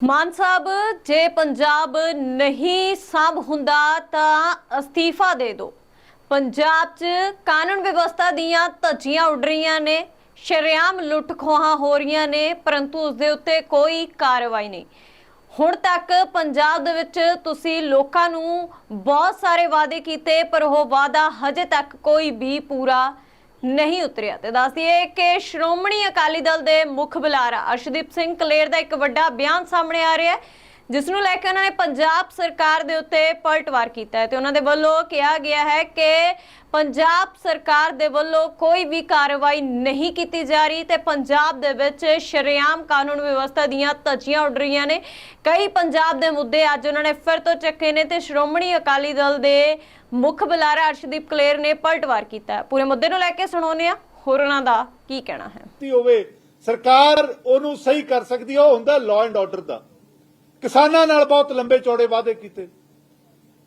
ਮਾਨ ਸਾਹਿਬ, ਜੇ ਪੰਜਾਬ ਨਹੀਂ ਸਾਂਭ ਹੁੰਦਾ ਤਾਂ ਅਸਤੀਫਾ ਦੇ ਦਿਓ। ਪੰਜਾਬ 'ਚ ਕਾਨੂੰਨ ਵਿਵਸਥਾ ਦੀਆਂ ਧੱਜੀਆਂ ਉੱਡ ਰਹੀਆਂ ਨੇ, ਸ਼ਰੇਆਮ ਲੁੱਟ ਖੋਹਾਂ ਹੋ ਰਹੀਆਂ ਨੇ, ਪਰੰਤੂ ਉਸ ਦੇ ਉੱਤੇ ਕੋਈ ਕਾਰਵਾਈ ਨਹੀਂ। ਹੁਣ ਤੱਕ ਪੰਜਾਬ ਦੇ ਵਿੱਚ ਤੁਸੀਂ ਲੋਕਾਂ ਨੂੰ ਬਹੁਤ ਸਾਰੇ ਵਾਅਦੇ ਕੀਤੇ, ਪਰ ਉਹ ਵਾਅਦਾ ਹਜੇ ਤੱਕ ਕੋਈ ਵੀ ਪੂਰਾ ਨਹੀਂ ਉਤਰਿਆ ਤੇ ਦੱਸ ਦਈਏ ਕਿ ਸ਼੍ਰੋਮਣੀ ਅਕਾਲੀ ਦਲ ਦੇ ਮੁੱਖ ਬੁਲਾਰਾ ਅਰਸ਼ਦੀਪ ਸਿੰਘ ਕਲੇਰ ਦਾ ਇੱਕ ਵੱਡਾ ਬਿਆਨ ਸਾਹਮਣੇ ਆ ਰਿਹਾ ਹੈ। ਜਿਸ ਨੂੰ ਲੈ ਕੇ ਉਹਨਾਂ ਨੇ ਪੰਜਾਬ ਸਰਕਾਰ ਦੇ ਉੱਤੇ ਪਲਟਵਾਰ ਕੀਤਾ ਹੈ ਤੇ ਉਹਨਾਂ ਦੇ ਵੱਲੋਂ ਕਿਹਾ ਗਿਆ ਹੈ ਕਿ ਪੰਜਾਬ ਸਰਕਾਰ ਦੇ ਵੱਲੋਂ ਕੋਈ ਵੀ ਕਾਰਵਾਈ ਨਹੀਂ ਕੀਤੀ ਜਾ ਰਹੀ ਤੇ ਪੰਜਾਬ ਦੇ ਵਿੱਚ ਸ਼ਰੇਆਮ ਕਾਨੂੰਨ ਵਿਵਸਥਾ ਦੀਆਂ ਧੱਜੀਆਂ ਉੱਡ ਰਹੀਆਂ ਨੇ। ਕਈ ਪੰਜਾਬ ਦੇ ਮੁੱਦੇ ਅੱਜ ਉਹਨਾਂ ਨੇ ਫਿਰ ਤੋਂ ਚੱਕੇ ਨੇ ਤੇ ਸ਼੍ਰੋਮਣੀ ਅਕਾਲੀ ਦਲ ਦੇ ਮੁੱਖ ਬੁਲਾਰਾ ਅਰਸ਼ਦੀਪ ਕਲੇਰ ਨੇ ਪਲਟਵਾਰ ਕੀਤਾ ਪੂਰੇ ਮੁੱਦੇ ਨੂੰ ਲੈ ਕੇ ਸੁਣਾਉਂਦੇ ਆ ਹੋਰ ਉਹਨਾਂ ਦਾ ਕੀ ਕਹਿਣਾ ਹੈ? ਹੋਵੇ, ਸਰਕਾਰ ਉਹਨੂੰ ਸਹੀ ਕਰ ਸਕਦੀ ਹੈ, ਉਹ ਹੁੰਦਾ ਲਾਅ ਐਂਡ ਆਰਡਰ ਦਾ। ਕਿਸਾਨਾਂ ਨਾਲ ਬਹੁਤ ਲੰਬੇ ਚੌੜੇ ਵਾਅਦੇ ਕੀਤੇ।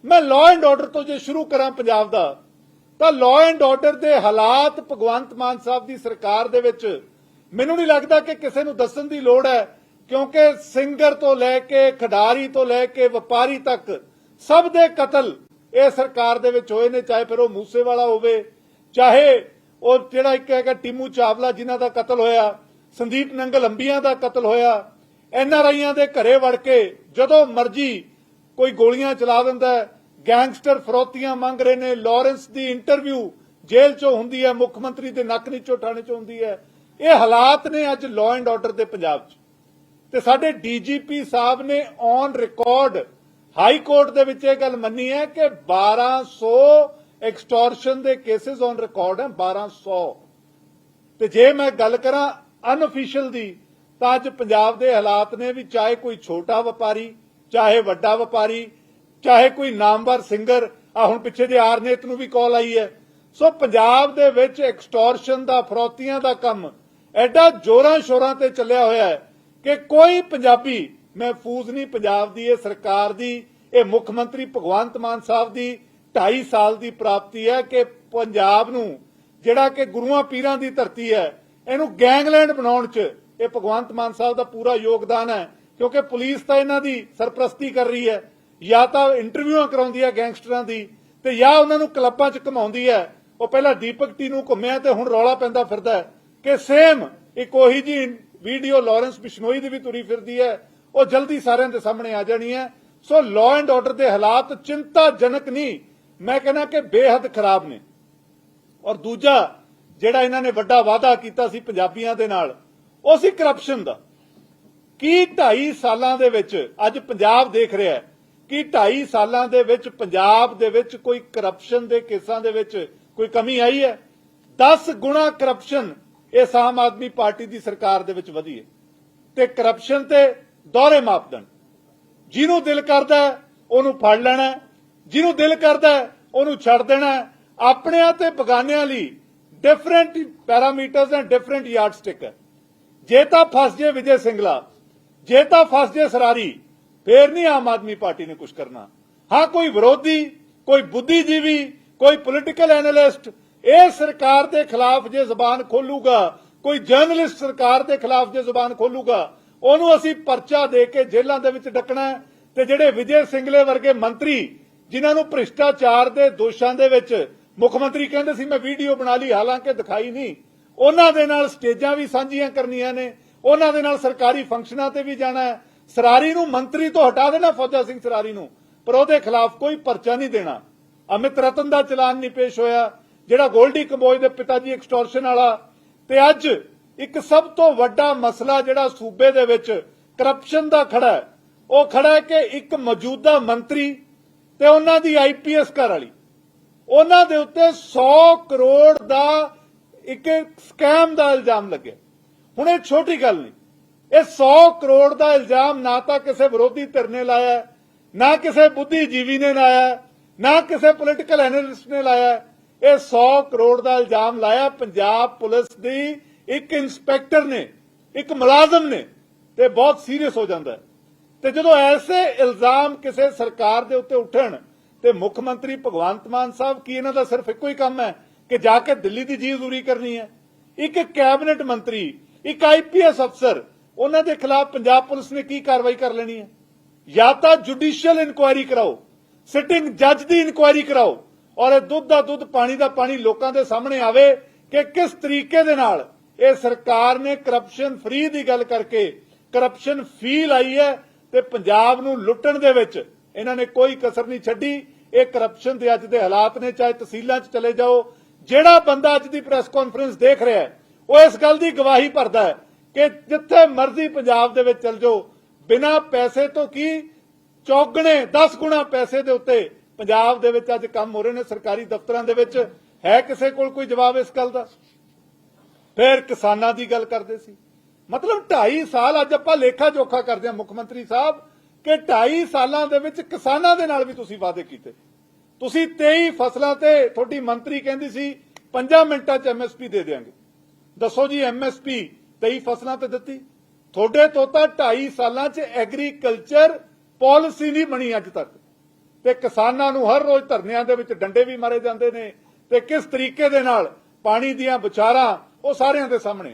ਮੈਂ ਲਾਅ ਐਂਡ ਆਰਡਰ ਤੋਂ ਜੇ ਸ਼ੁਰੂ ਕਰਾਂ ਪੰਜਾਬ ਦਾ, ਤਾਂ ਲਾਅ ਐਂਡ ਆਰਡਰ ਦੇ ਹਾਲਾਤ ਭਗਵੰਤ ਮਾਨ ਸਾਹਿਬ ਦੀ ਸਰਕਾਰ ਦੇ ਵਿੱਚ ਮੈਨੂੰ ਨਹੀਂ ਲੱਗਦਾ ਕਿ ਕਿਸੇ ਨੂੰ ਦੱਸਣ ਦੀ ਲੋੜ ਹੈ, ਕਿਉਂਕਿ ਸਿੰਗਰ ਤੋਂ ਲੈ ਕੇ ਖਿਡਾਰੀ ਤੋਂ ਲੈ ਕੇ ਵਪਾਰੀ ਤੱਕ ਸਭ ਦੇ ਕਤਲ ਇਹ ਸਰਕਾਰ ਦੇ ਵਿੱਚ ਹੋਏ ਨੇ, ਚਾਹੇ ਫਿਰ ਉਹ ਮੂਸੇਵਾਲਾ ਹੋਵੇ, ਚਾਹੇ ਉਹ ਜਿਹੜਾ ਇੱਕ ਹੈਗਾ ਟੀਮੂ ਚਾਵਲਾ ਜਿਨ੍ਹਾਂ ਦਾ ਕਤਲ ਹੋਇਆ, ਸੰਦੀਪ ਨੰਗਲ ਅੰਬੀਆਂ ਦਾ ਕਤਲ ਹੋਇਆ ਐਨ ਆਰ ਆਈਆਂ ਦੇ ਘਰੇ ਵੜ ਕੇ ਜਦੋਂ ਮਰਜ਼ੀ ਕੋਈ ਗੋਲੀਆਂ ਚਲਾ ਦਿੰਦਾ ਗੈਂਗਸਟਰ ਫਰੋਤੀਆਂ ਮੰਗ ਰਹੇ ਨੇ, ਲਾਰੈਂਸ ਦੀ ਇੰਟਰਵਿਊ ਜੇਲ੍ਹ 'ਚੋਂ ਹੁੰਦੀ ਹੈ, ਮੁੱਖ ਮੰਤਰੀ ਦੇ ਨੱਕ ਨੀਚੋਂ ਠਾਣੇ ਚੋਂ ਹੁੰਦੀ ਹੈ। ਇਹ ਹਾਲਾਤ ਨੇ ਅੱਜ ਲਾਅ ਐਂਡ ਆਰਡਰ ਦੇ ਪੰਜਾਬ 'ਚ। ਤੇ ਸਾਡੇ ਡੀਜੀਪੀ ਸਾਹਿਬ ਨੇ ਔਨ ਰਿਕਾਰਡ ਹਾਈ ਕੋਰਟ ਦੇ ਵਿੱਚ ਇਹ ਗੱਲ ਮੰਨੀ ਹੈ ਕਿ 1200 ਐਕਸਟੋਰਸ਼ਨ ਦੇ ਕੇसेस ਔਨ ਰਿਕਾਰਡ ਹੈ 1200 ਤੇ ਜੇ ਮੈਂ ਗੱਲ ਕਰਾਂ ਅਨਅਫੀਸ਼ੀਅਲ ਦੀ ਤਾਂ ਅੱਜ ਪੰਜਾਬ ਦੇ ਹਾਲਾਤ ਨੇ ਵੀ ਚਾਹੇ ਕੋਈ ਛੋਟਾ ਵਪਾਰੀ, ਚਾਹੇ ਵੱਡਾ ਵਪਾਰੀ, ਚਾਹੇ ਕੋਈ ਨਾਮਵਰ ਸਿੰਗਰ ਆ ਹੁਣ ਪਿੱਛੇ ਜੇ ਆਰਨੇਤ ਨੂੰ ਵੀ ਕਾਲ ਆਈ ਹੈ। ਸੋ ਪੰਜਾਬ ਦੇ ਵਿੱਚ ਐਕਸਟੋਰਸ਼ਨ ਦਾ, ਫਰੋਤੀਆਂ ਦਾ ਕੰਮ ਐਡਾ ਜੋਰਾਂ ਸ਼ੋਰਾਂ ਤੇ ਚੱਲਿਆ ਹੋਇਆ ਹੈ ਕਿ ਕੋਈ ਪੰਜਾਬੀ ਮਹਿਫੂਜ਼ ਨਹੀਂ ਪੰਜਾਬ ਦੀ, ਇਹ ਸਰਕਾਰ ਦੀ, ਇਹ ਮੁੱਖ ਮੰਤਰੀ ਭਗਵੰਤ ਮਾਨ ਸਾਹਿਬ ਦੀ 2.5 ਸਾਲ ਦੀ ਪ੍ਰਾਪਤੀ ਹੈ ਕਿ ਪੰਜਾਬ ਨੂੰ ਜਿਹੜਾ ਕਿ ਗੁਰੂਆਂ ਪੀਰਾਂ ਦੀ ਧਰਤੀ ਹੈ, ਇਹਨੂੰ ਗੈਂਗਲੈਂਡ ਬਣਾਉਣ 'ਚ ਇਹ ਭਗਵੰਤ ਮਾਨ ਸਾਹਿਬ ਦਾ ਪੂਰਾ ਯੋਗਦਾਨ ਹੈ, ਕਿਉਂਕਿ ਪੁਲਿਸ ਤਾਂ ਇਹਨਾਂ ਦੀ ਸਰਪ੍ਰਸਤੀ ਕਰ ਰਹੀ ਹੈ। ਜਾਂ ਤਾਂ ਇੰਟਰਵਿਊਆਂ ਕਰਾਉਂਦੀ ਹੈ ਗੈਂਗਸਟਰਾਂ ਦੀ, ਤੇ ਜਾਂ ਉਹਨਾਂ ਨੂੰ ਕਲੱਬਾਂ 'ਚ ਘਮਾਉਂਦੀ ਹੈ। ਉਹ ਪਹਿਲਾਂ ਦੀਪਕ ਟੀ ਨੂੰ ਘੁੰਮਿਆ ਤੇ ਹੁਣ ਰੌਲਾ ਪੈਂਦਾ ਫਿਰਦਾ ਹੈ। ਕਿ ਸੇਮ ਇੱਕ ਉਹੀ ਜੀ ਵੀਡੀਓ ਲਾਰੈਂਸ ਬਿਸ਼ਨੋਈ ਦੀ ਵੀ ਤੁਰੀ ਫਿਰਦੀ ਹੈ। ਉਹ ਜਲਦੀ ਸਾਰਿਆਂ ਦੇ ਸਾਹਮਣੇ ਆ ਜਾਣੀ ਹੈ। ਸੋ ਲਾਅ ਐਂਡ ਆਰਡਰ ਦੇ ਹਾਲਾਤ ਚਿੰਤਾਜਨਕ ਨਹੀਂ ਮੈਂ ਕਹਿੰਦਾ ਕਿ ਬੇਹੱਦ ਖਰਾਬ ਨੇ। ਔਰ ਦੂਜਾ, ਜਿਹੜਾ ਇਹਨਾਂ ਨੇ ਵੱਡਾ ਵਾਅਦਾ ਕੀਤਾ ਸੀ ਪੰਜਾਬੀਆਂ ਦੇ ਨਾਲ ਉਹ ਸੀ ਕਰਪਸ਼ਨ ਦਾ। ਕੀ 2.5 ਸਾਲਾਂ ਦੇ ਵਿੱਚ ਅੱਜ ਪੰਜਾਬ ਦੇਖ ਰਿਹਾ ਹੈ, ਕਿ 2.5 ਸਾਲਾਂ ਦੇ ਵਿੱਚ ਪੰਜਾਬ ਦੇ ਵਿੱਚ ਕੋਈ ਕਰਪਸ਼ਨ ਦੇ ਕੇਸਾਂ ਦੇ ਵਿੱਚ ਕੋਈ ਕਮੀ ਆਈ ਹੈ? 10 ਗੁਣਾ ਕਰਪਸ਼ਨ ਇਸ ਆਮ ਆਦਮੀ ਪਾਰਟੀ ਦੀ ਸਰਕਾਰ ਦੇ ਵਿੱਚ ਵਧੀ ਹੈ। ਤੇ ਕਰਪਸ਼ਨ ਤੇ ਦੋਹਰੇ ਮਾਪਦੰਡ ਜਿਹਨੂੰ ਦਿਲ ਕਰਦਾ ਉਹਨੂੰ ਫੜ ਲੈਣਾ ਜਿਹਨੂੰ ਦਿਲ ਕਰਦਾ ਉਹਨੂੰ ਛੱਡ ਦੇਣਾ ਆਪਣਿਆਂ ਤੇ ਬਗਾਨਿਆਂ ਲਈ different parameters and different yardstick ਹੈ। ਜੇ ਤਾਂ ਫਸ ਜੇ ਵਿਜੇ ਸਿੰਗਲਾ, ਜੇ ਤਾਂ ਫਸ ਜੇ ਸਰਾਰੀ, ਫੇਰ ਨਹੀਂ ਆਮ ਆਦਮੀ ਪਾਰਟੀ ਨੇ ਕੁਝ ਕਰਨਾ। ਹਾਂ, ਕੋਈ ਵਿਰੋਧੀ, ਕੋਈ ਬੁੱਧੀਜੀਵੀ, ਕੋਈ ਪੋਲੀਟੀਕਲ ਐਨਾਲਿਸਟ ਇਹ ਸਰਕਾਰ ਦੇ ਖਿਲਾਫ ਜੇ ਜ਼ੁਬਾਨ ਖੋਲੂਗਾ, ਕੋਈ ਜਰਨਲਿਸਟ ਸਰਕਾਰ ਦੇ ਖਿਲਾਫ ਜੇ ਜ਼ੁਬਾਨ ਖੋਲੂਗਾ, ਉਹਨੂੰ ਅਸੀਂ ਪਰਚਾ ਦੇ ਕੇ ਜੇਲ੍ਹਾਂ ਦੇ ਵਿੱਚ ਡੱਕਣਾ ਤੇ ਜਿਹੜੇ ਵਿਜੇ ਸਿੰਗਲੇ ਵਰਗੇ ਮੰਤਰੀ, ਜਿਨ੍ਹਾਂ ਨੂੰ ਭ੍ਰਿਸ਼ਟਾਚਾਰ ਦੇ ਦੋਸ਼ਾਂ ਦੇ ਵਿੱਚ ਮੁੱਖ ਮੰਤਰੀ ਕਹਿੰਦੇ ਸੀ, ਮੈਂ ਵੀਡੀਓ ਬਣਾ ਲਈ, ਹਾਲਾਂਕਿ ਦਿਖਾਈ ਨਹੀਂ। ਉਹਨਾਂ ਦੇ ਨਾਲ ਸਟੇਜਾਂ ਵੀ ਸਾਂਝੀਆਂ ਕਰਨੀਆਂ ਨੇ। ਉਹਨਾਂ ਦੇ ਨਾਲ ਸਰਕਾਰੀ ਫੰਕਸ਼ਨਾਂ ਤੇ ਵੀ ਜਾਣਾ ਹੈ। ਸਰਾਰੀ ਨੂੰ ਮੰਤਰੀ ਤੋਂ ਹਟਾ ਦੇਣਾ ਫੌਜਾ ਸਿੰਘ ਸਰਾਰੀ ਨੂੰ, ਪਰ ਉਹਦੇ ਖਿਲਾਫ ਕੋਈ ਪਰਚਾ ਨਹੀਂ ਦੇਣਾ। ਅਮਿਤ ਰਤਨ ਦਾ ਚਲਾਨ ਨਹੀਂ ਪੇਸ਼ ਹੋਇਆ, ਜਿਹੜਾ ਗੋਲਡੀ ਕੰਬੋਜ ਦੇ ਪਿਤਾ ਜੀ ਐਕਸਟੋਰਸ਼ਨ ਵਾਲਾ। ਤੇ ਅੱਜ ਇੱਕ ਸਭ ਤੋਂ ਵੱਡਾ ਮਸਲਾ ਜਿਹੜਾ ਸੂਬੇ ਦੇ ਵਿੱਚ ਕਰਪਸ਼ਨ ਦਾ ਖੜਾ ਹੈ, ਉਹ ਖੜਾ ਹੈ ਕਿ ਇੱਕ ਮੌਜੂਦਾ ਮੰਤਰੀ ਤੇ ਉਹਨਾਂ ਦੀ ਆਈਪੀਐਸ ਘਰ ਵਾਲੀ, ਉਹਨਾਂ ਦੇ ਉੱਤੇ 100 ਕਰੋੜ ਦਾ ਇੱਕ ਸਕੈਮ ਦਾ ਇਲਜ਼ਾਮ ਲੱਗਿਆ ਹੁਣ ਇਹ ਛੋਟੀ ਗੱਲ ਨਹੀਂ। ਇਹ 100 ਕਰੋੜ ਦਾ ਇਲਜ਼ਾਮ ਨਾ ਤਾਂ ਕਿਸੇ ਵਿਰੋਧੀ ਧਿਰ ਨੇ ਲਾਇਆ, ਨਾ ਕਿਸੇ ਬੁੱਧੀਜੀਵੀ ਨੇ ਲਾਇਆ, ਨਾ ਕਿਸੇ ਪੋਲੀਟੀਕਲ ਐਨਾਲਿਸਟ ਨੇ ਲਾਇਆ। ਇਹ 100 ਕਰੋੜ ਦਾ ਇਲਜ਼ਾਮ ਲਾਇਆ ਪੰਜਾਬ ਪੁਲਿਸ ਦੀ ਇੱਕ ਇੰਸਪੈਕਟਰ ਨੇ, ਇੱਕ ਮੁਲਾਜ਼ਮ ਨੇ ਤੇ ਬਹੁਤ ਸੀਰੀਅਸ ਹੋ ਜਾਂਦਾ ਤੇ ਜਦੋਂ ਐਸੇ ਇਲਜ਼ਾਮ ਕਿਸੇ ਸਰਕਾਰ ਦੇ ਉੱਤੇ ਉੱਠਣ ਤੇ ਮੁੱਖ ਮੰਤਰੀ ਭਗਵੰਤ ਮਾਨ ਸਾਹਿਬ ਕੀ ਇਹਨਾਂ ਦਾ ਸਿਰਫ ਇੱਕੋ ਹੀ ਕੰਮ ਹੈ? ਕਿ ਜਾ ਕੇ ਦਿੱਲੀ ਦੀ ਜੀ ਹਜ਼ੂਰੀ ਕਰਨੀ ਹੈ। ਇੱਕ ਕੈਬਨਿਟ ਮੰਤਰੀ, ਇੱਕ ਆਈਪੀਐਸ ਅਫਸਰ, ਉਹਨਾਂ ਦੇ ਖਿਲਾਫ ਪੰਜਾਬ ਪੁਲਿਸ ਨੇ ਕੀ ਕਾਰਵਾਈ ਕਰ ਲੈਣੀ ਹੈ? ਜਾਂ ਤਾਂ ਜੁਡੀਸ਼ੀਅਲ ਇਨਕੁਆਇਰੀ ਕਰਾਓ, ਸਿਟਿੰਗ ਜੱਜ ਦੀ ਇਨਕੁਆਇਰੀ ਕਰਾਓ ਔਰ ਇਹ ਦੁੱਧ ਦਾ ਦੁੱਧ, ਪਾਣੀ ਦਾ ਪਾਣੀ ਲੋਕਾਂ ਦੇ ਸਾਹਮਣੇ ਆਵੇ ਕਿ ਕਿਸ ਤਰੀਕੇ ਦੇ ਨਾਲ ਇਹ ਸਰਕਾਰ ਨੇ ਕਰਪਸ਼ਨ ਫ੍ਰੀ ਦੀ ਗੱਲ ਕਰਕੇ ਕਰਪਸ਼ਨ ਫੀ ਲਾਈ ਹੈ ਤੇ ਪੰਜਾਬ ਨੂੰ ਲੁੱਟਣ ਦੇ ਵਿੱਚ ਇਹਨਾਂ ਨੇ ਕੋਈ ਕਸਰ ਨਹੀਂ ਛੱਡੀ। ਇਹ ਕਰਪਸ਼ਨ ਦੇ ਅੱਜ ਦੇ ਹਾਲਾਤ ਨੇ, ਚਾਹੇ ਤਹਿਸੀਲਾਂ 'ਚ ਚਲੇ ਜਾਓ ਜਿਹੜਾ ਬੰਦਾ ਅੱਜ ਦੀ ਪ੍ਰੈਸ ਕਾਨਫਰੰਸ ਦੇਖ ਰਿਹਾ ਹੈ, ਉਹ ਇਸ ਗੱਲ ਦੀ ਗਵਾਹੀ ਭਰਦਾ ਹੈ ਕਿ ਜਿੱਥੇ ਮਰਜ਼ੀ ਪੰਜਾਬ ਦੇ ਵਿੱਚ ਚਲ ਜਾਓ, ਬਿਨਾਂ ਪੈਸੇ ਤੋਂ ਕੀ ਚੌਗਣੇ 10 ਗੁਣਾ ਪੈਸੇ ਦੇ ਉੱਤੇ ਪੰਜਾਬ ਦੇ ਵਿੱਚ ਅੱਜ ਕੰਮ ਹੋ ਰਹੇ ਨੇ, ਸਰਕਾਰੀ ਦਫ਼ਤਰਾਂ ਦੇ ਵਿੱਚ। ਹੈ ਕਿਸੇ ਕੋਲ ਕੋਈ ਜਵਾਬ ਇਸ ਗੱਲ ਦਾ? ਫਿਰ ਕਿਸਾਨਾਂ ਦੀ ਗੱਲ ਕਰਦੇ ਸੀ। ਮਤਲਬ 2.5 ਸਾਲ ਅੱਜ ਆਪਾਂ ਲੇਖਾ ਜੋਖਾ ਕਰਦੇ ਹਾਂ, ਮੁੱਖ ਮੰਤਰੀ ਸਾਹਿਬ, ਕਿ 2.5 ਸਾਲਾਂ ਦੇ ਵਿੱਚ ਕਿਸਾਨਾਂ ਦੇ ਨਾਲ ਵੀ ਤੁਸੀਂ ਵਾਅਦੇ ਕੀਤੇ। ਤੁਸੀਂ 23 ਫਸਲਾਂ ਤੇ ਤੁਹਾਡੀ ਮੰਤਰੀ ਕਹਿੰਦੀ ਸੀ 5 ਮਿੰਟਾਂ 'ਚ ਐਮਐਸਪੀ ਦੇ ਦੇਵਾਂਗੇ ਦੱਸੋ ਜੀ ਐਮਐਸਪੀ 23 ਫਸਲਾਂ ਤੇ ਦਿੱਤੀ? ਤੁਹਾਡੇ ਤੋਂ ਤਾਂ 2.5 ਸਾਲਾਂ 'ਚ ਐਗਰੀਕਲਚਰ ਪਾਲਿਸੀ ਨਹੀਂ ਬਣੀ ਅੱਜ ਤੱਕ। ਤੇ ਕਿਸਾਨਾਂ ਨੂੰ ਹਰ ਰੋਜ਼ ਧਰਨਿਆਂ ਦੇ ਵਿੱਚ ਡੰਡੇ ਵੀ ਮਾਰੇ ਜਾਂਦੇ ਨੇ ਤੇ ਕਿਸ ਤਰੀਕੇ ਦੇ ਨਾਲ ਪਾਣੀ ਦੀਆਂ ਵਿਚਾਰਾਂ ਉਹ ਸਾਰਿਆਂ ਦੇ ਸਾਹਮਣੇ